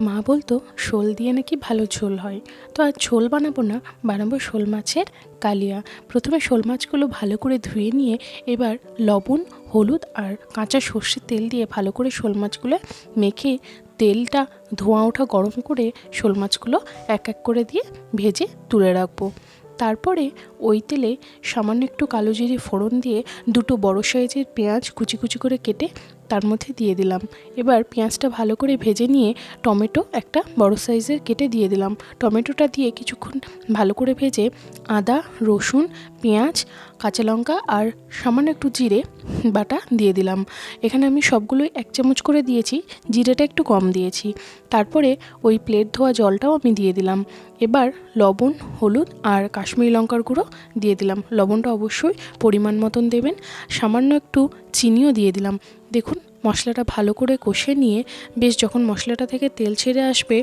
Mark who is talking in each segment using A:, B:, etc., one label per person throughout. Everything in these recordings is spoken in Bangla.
A: মা বলতো, শোল দিয়ে নাকি ভালো ঝোল হয়। তো আর ঝোল বানাবো না, বানাবো শোল মাছের কালিয়া। প্রথমে শোল মাছগুলো ভালো করে ধুয়ে নিয়ে এবার লবণ, হলুদ আর কাঁচা সর্ষের তেল দিয়ে ভালো করে শোল মাছগুলো মেখে তেলটা ধোঁয়া ওঠা গরম করে শোল মাছগুলো এক এক করে দিয়ে ভেজে তুলে রাখব। তারপরে ওই তেলে সামান্য একটু কালো জিরে ফোড়ন দিয়ে দুটো বড় সাইজের পেঁয়াজ কুচি কুচি করে কেটে তার মধ্যে দিয়ে দিলাম। এবার পেঁয়াজটা ভালো করে ভেজে নিয়ে টমেটো একটা বড় সাইজের কেটে দিয়ে দিলাম। টমেটোটা দিয়ে কিছুক্ষণ ভালো করে ভেজে আদা, রসুন, পেঁয়াজ, কাঁচা লঙ্কা আর সামান্য একটু জিরে বাটা দিয়ে দিলাম। এখানে আমি সবগুলোই এক চামচ করে দিয়েছি, জিরেটা একটু কম দিয়েছি। তারপরে ওই প্লেট ধোয়া জলটাও আমি দিয়ে দিলাম। এবার লবণ, হলুদ আর কাশ্মীরি লঙ্কার গুঁড়ো দিয়ে দিলাম। লবণটা অবশ্যই পরিমাণ মতন দেবেন। সামান্য একটু চিনিও দিয়ে দিলাম। দেখুন, মশলাটা ভালো করে কষে নিয়ে বেশ যখন মশলাটা থেকে তেল ছেড়ে আসবে,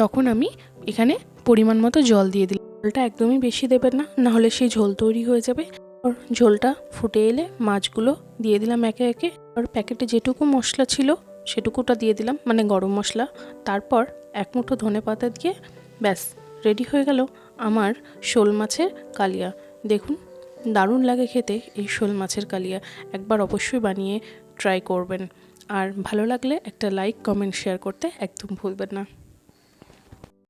A: তখন আমি এখানে পরিমাণ মতো জল দিয়ে দিলাম। জলটা একদমই বেশি দেবেন না, নাহলে সেই ঝোল তৈরি হয়ে যাবে। আর ঝোলটা ফুটে এলে মাছগুলো দিয়ে দিলাম একে একে। আর প্যাকেটে যেটুকু মশলা ছিল, সেটুকুটা দিয়ে দিলাম মানে গরম মশলা। তারপর এক মুঠো ধনে পাতা দিয়ে ব্যাস, রেডি হয়ে গেল আমার শোল মাছের কালিয়া। দেখুন দারুণ লাগে খেতে এই শোল মাছের কালিয়া। একবার অবশ্যই বানিয়ে ট্রাই করবেন। আর ভালো লাগলে একটা লাইক কমেন্ট শেয়ার করতে একদম ভুলবেন না।